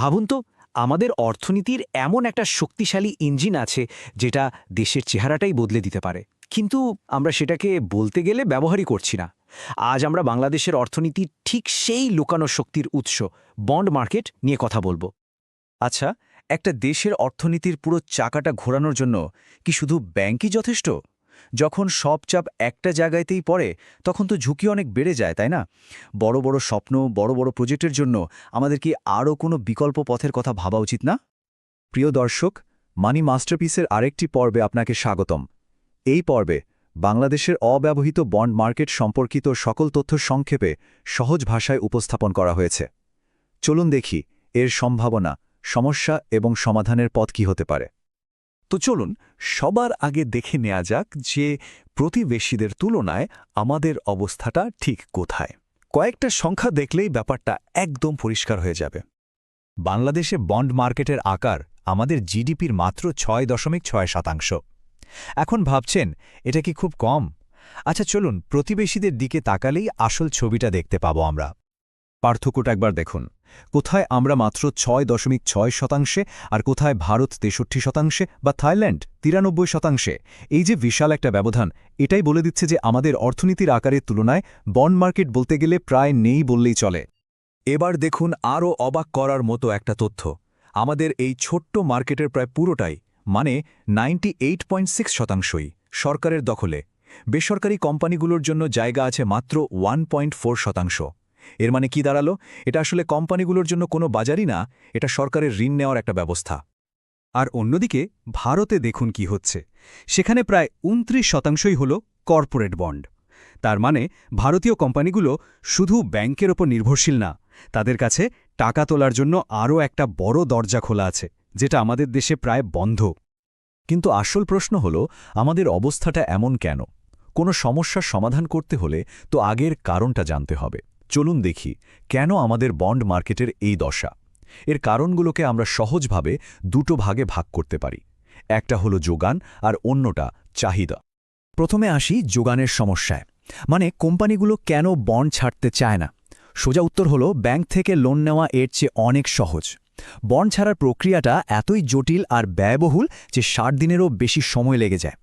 ভাবুন তো, আমাদের অর্থনীতির এমন একটা শক্তিশালী ইঞ্জিন আছে যেটা দেশের চেহারাটাই বদলে দিতে পারে। কিন্তু আমরা সেটাকে বলতে গেলে ব্যবহারই করছি না। আজ আমরা বাংলাদেশের অর্থনীতির ঠিক সেই লুকানো শক্তির উৎস, বন্ড মার্কেট নিয়ে কথা বলব। আচ্ছা একটা দেশের অর্থনীতির পুরো চাকাটা ঘোরানোর জন্য কি শুধু ব্যাংকই যথেষ্ট? যখন সব চাপ একটা জায়গাতেই পড়ে, তখন তো ঝুঁকি অনেক বেড়ে যায়, তাই না? বড় বড় স্বপ্ন, বড় বড় প্রজেক্টের জন্য আমাদের কি আরও কোনো বিকল্প পথের কথা ভাবা উচিত না? প্রিয় দর্শক, মানি মাস্টারপিসের আরেকটি পর্বে আপনাকে স্বাগতম। এই পর্বে বাংলাদেশের অব্যবহৃত বন্ড মার্কেট সম্পর্কিত সকল তথ্য সংক্ষেপে সহজ ভাষায় উপস্থাপন করা হয়েছে। চলুন দেখি এর সম্ভাবনা, সমস্যা এবং সমাধানের পথ কি হতে পারে। তো চলুন সবার আগে দেখে নেওয়া যাক যে প্রতিবেশীদের তুলনায় আমাদের অবস্থাটা ঠিক কোথায়। কয়েকটা সংখ্যা দেখলেই ব্যাপারটা একদম পরিষ্কার হয়ে যাবে। বাংলাদেশে বন্ড মার্কেটের আকার আমাদের জিডিপির মাত্র ছয় দশমিক ছয় শতাংশ। এখন ভাবছেন, এটা কি খুব কম? আচ্ছা চলুন প্রতিবেশীদের দিকে তাকালেই আসল ছবিটা দেখতে পাবো আমরা। পার্থক্যটা একবার দেখুন। কোথায় আমরা মাত্র ছয় দশমিক ছয় শতাংশে আর কোথায় ভারত তেষট্টি শতাংশে বা থাইল্যান্ড তিরানব্বই শতাংশে? এই যে বিশাল একটা ব্যবধান, এটাই বলে দিচ্ছে যে আমাদের অর্থনীতির আকারের তুলনায় বন্ড মার্কেট বলতে গেলে প্রায় নেই বললেই চলে। এবার দেখুন আরও অবাক করার মতো একটা তথ্য। আমাদের এই ছোট্ট মার্কেটের প্রায় পুরোটাই মানে নাইনটি শতাংশই, সরকারের দখলে। বেসরকারি কোম্পানিগুলোর জন্য জায়গা আছে মাত্র ওয়ান শতাংশ। এর মানে কি দাঁড়াল? এটা আসলে কোম্পানিগুলোর জন্য কোনো বাজারই না, এটা সরকারের ঋণ নেওয়ার একটা ব্যবস্থা। আর অন্যদিকে, ভারতে দেখুন কি হচ্ছে। সেখানে প্রায় উনত্রিশ শতাংশই হল কর্পোরেট বন্ড। তার মানে ভারতীয় কোম্পানিগুলো শুধু ব্যাংকের ওপর নির্ভরশীল না, তাদের কাছে টাকা তোলার জন্য আরও একটা বড় দরজা খোলা আছে, যেটা আমাদের দেশে প্রায় বন্ধ। কিন্তু আসল প্রশ্ন হল, আমাদের অবস্থাটা এমন কেন? কোনো সমস্যার সমাধান করতে হলে তো আগের কারণটা জানতে হবে। চলুন দেখি কেন আমাদের বন্ড মার্কেটের এই দশা। এর কারণগুলোকে আমরা সহজভাবে দুটো ভাগে ভাগ করতে পারি। একটা হলো যোগান আর অন্যটা চাহিদা। প্রথমে আসি যোগানের সমস্যায়। মানে কোম্পানিগুলো কেন বন্ড ছাড়তে চায় না? সোজা উত্তর হলো ব্যাংক থেকে লোন নেওয়া এর চেয়ে অনেক সহজ। বন্ড ছাড়ার প্রক্রিয়াটা এতই জটিল আর ব্যয়বহুল যে ষাট দিনেরও বেশি সময় লেগে যায়।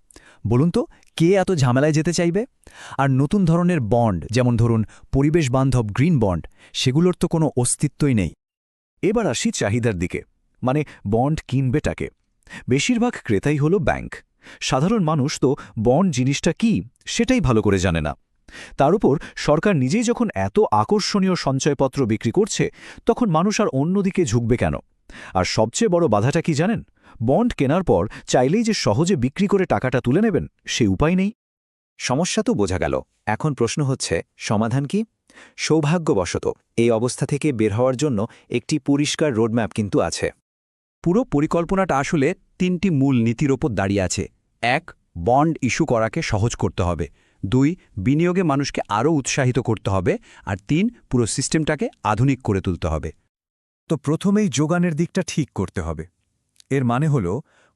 বলুন তো, কে এত ঝামেলায় যেতে চাইবে? আর নতুন ধরনের বন্ড, যেমন ধরুন পরিবেশ বান্ধব গ্রিন বন্ড, সেগুলোর তো কোনো অস্তিত্বই নেই। এবার আসি চাহিদার দিকে মানে বন্ড কিনবে টাকে বেশিরভাগ ক্রেতাই হলো ব্যাংক। সাধারণ মানুষ তো বন্ড জিনিসটা কি, সেটাই ভালো করে জানে না। তার উপর সরকার নিজেই যখন এত আকর্ষণীয় সঞ্চয়পত্র বিক্রি করছে, তখন মানুষ আর অন্যদিকে ঝুঁকবে কেন? আর সবচেয়ে বড় বাধাটা কি জানেন? বন্ড কেনার পর চাইলেই যে সহজে বিক্রি করে টাকাটা তুলে নেবেন, সে উপায় নেই। সমস্যা তো বোঝা গেল। এখন প্রশ্ন হচ্ছে, সমাধান কি? সৌভাগ্যবশত, এই অবস্থা থেকে বের হওয়ার জন্য একটি পরিষ্কার রোডম্যাপ কিন্তু আছে। পুরো পরিকল্পনাটা আসলে তিনটি মূল নীতির ওপর দাঁড়িয়ে আছে। এক, বন্ড ইস্যু করাকে সহজ করতে হবে। দুই, বিনিয়োগে মানুষকে আরও উৎসাহিত করতে হবে। আর তিন, পুরো সিস্টেমটাকে আধুনিক করে তুলতে হবে। তো প্রথমেই যোগানের দিকটা ঠিক করতে হবে। এর মানে হল,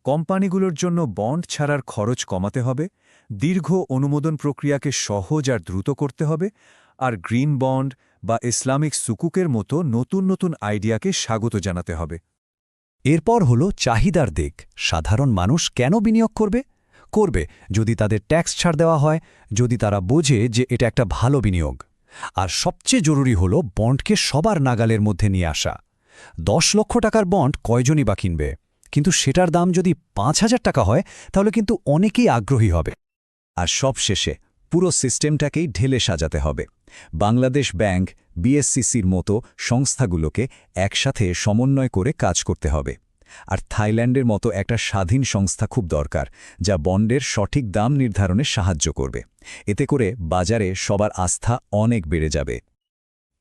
কোম্পানিগুলোর জন্য বন্ড ছাড়ার খরচ কমাতে হবে। দীর্ঘ অনুমোদন প্রক্রিয়াকে সহজ আর দ্রুত করতে হবে, আর গ্রিন বন্ড বা ইসলামিক সুকুকের মতো নতুন নতুন আইডিয়াকে স্বাগত জানাতে হবে। এরপর হল চাহিদার দিক। সাধারণ মানুষ কেন বিনিয়োগ করবে? করবে যদি তাদের ট্যাক্স ছাড় দেওয়া হয়, যদি তারা বোঝে যে এটা একটা ভালো বিনিয়োগ। আর সবচেয়ে জরুরি হল বন্ডকে সবার নাগালের মধ্যে নিয়ে আসা। দশ লক্ষ টাকার বন্ড কয়জনই বা কিনবে? কিন্তু সেটার দাম যদি পাঁচ হাজার টাকা হয়, তাহলে কিন্তু অনেকেই আগ্রহী হবে। আর সব শেষে পুরো সিস্টেমটাকেই ঢেলে সাজাতে হবে। বাংলাদেশ ব্যাংক, বিএসসিসির মতো সংস্থাগুলোকে একসাথে সমন্বয় করে কাজ করতে হবে। আর থাইল্যান্ডের মতো একটা স্বাধীন সংস্থা খুব দরকার, যা বন্ডের সঠিক দাম নির্ধারণে সাহায্য করবে। এতে করে বাজারে সবার আস্থা অনেক বেড়ে যাবে।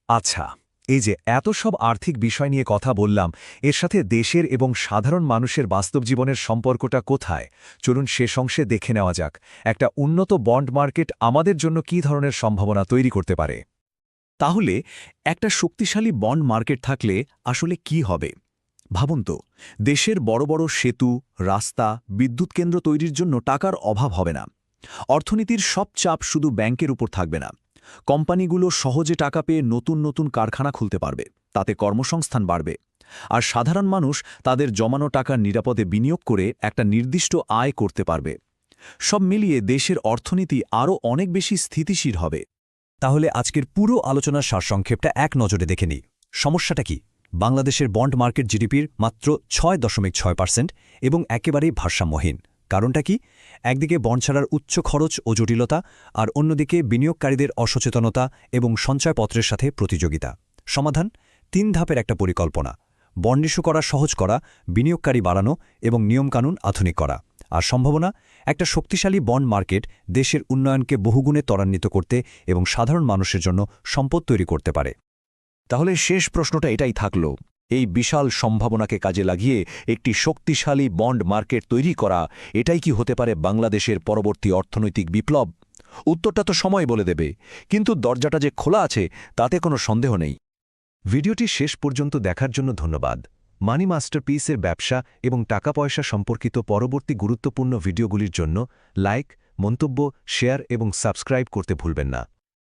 আচ্ছা এই যে, এত সব আর্থিক বিষয় নিয়ে কথা বললাম, এর সাথে দেশের এবং সাধারণ মানুষের বাস্তব জীবনের সম্পর্কটা কোথায়? চলুন শেষ অংশে দেখে নেওয়া যাক। একটা উন্নত বন্ড মার্কেট আমাদের জন্য কী ধরনের সম্ভাবনা তৈরি করতে পারে? তাহলে, একটা শক্তিশালী বন্ড মার্কেট থাকলে আসলে কি হবে? ভাবুন তো, দেশের বড় বড় সেতু, রাস্তা, বিদ্যুৎ কেন্দ্র তৈরির জন্য টাকার অভাব হবে না। অর্থনীতির সব চাপ শুধু ব্যাংকের উপর থাকবে না। কোম্পানিগুলো সহজে টাকা পেয়ে নতুন নতুন কারখানা খুলতে পারবে, তাতে কর্মসংস্থান বাড়বে। আর সাধারণ মানুষ তাদের জমানো টাকা নিরাপদে বিনিয়োগ করে একটা নির্দিষ্ট আয় করতে পারবে। সব মিলিয়ে দেশের অর্থনীতি আরও অনেক বেশি স্থিতিশীল হবে। তাহলে আজকের পুরো আলোচনার সারসংক্ষেপটা এক নজরে দেখে নিই। সমস্যাটা কি? বাংলাদেশের বন্ড মার্কেট জিডিপির মাত্র ছয় দশমিক ছয় পার্সেন্ট এবং একেবারেই ভারসাম্যহীন। কারণটা কি? একদিকে বন্ড ছাড়ার উচ্চ খরচ ও জটিলতা, আর অন্যদিকে বিনিয়োগকারীদের অসচেতনতা এবং সঞ্চয়পত্রের সাথে প্রতিযোগিতা। সমাধান? তিন ধাপের একটা পরিকল্পনা। বন্ড ইস্যু করা, সহজ করা, বিনিয়োগকারী বাড়ানো এবং নিয়মকানুন আধুনিক করা। আর সম্ভাবনা? একটা শক্তিশালী বন্ড মার্কেট দেশের উন্নয়নকে বহুগুণে ত্বরান্বিত করতে এবং সাধারণ মানুষের জন্য সম্পদ তৈরি করতে পারে। তাহলে শেষ প্রশ্নটা এটাই থাকল। এই বিশাল সম্ভাবনাকে কাজে লাগিয়ে একটি শক্তিশালী বন্ড মার্কেট তৈরি করা, এটাই কি হতে পারে বাংলাদেশের পরবর্তী অর্থনৈতিক বিপ্লব? উত্তরটা তো সময় বলে দেবে, কিন্তু দরজাটা যে খোলা আছে তাতে কোনো সন্দেহ নেই। ভিডিওটি শেষ পর্যন্ত দেখার জন্য ধন্যবাদ। মানি মাস্টারপিসের ব্যবসা এবং টাকা পয়সা সম্পর্কিত পরবর্তী গুরুত্বপূর্ণ ভিডিওগুলির জন্য লাইক, মন্তব্য, শেয়ার এবং সাবস্ক্রাইব করতে ভুলবেন না।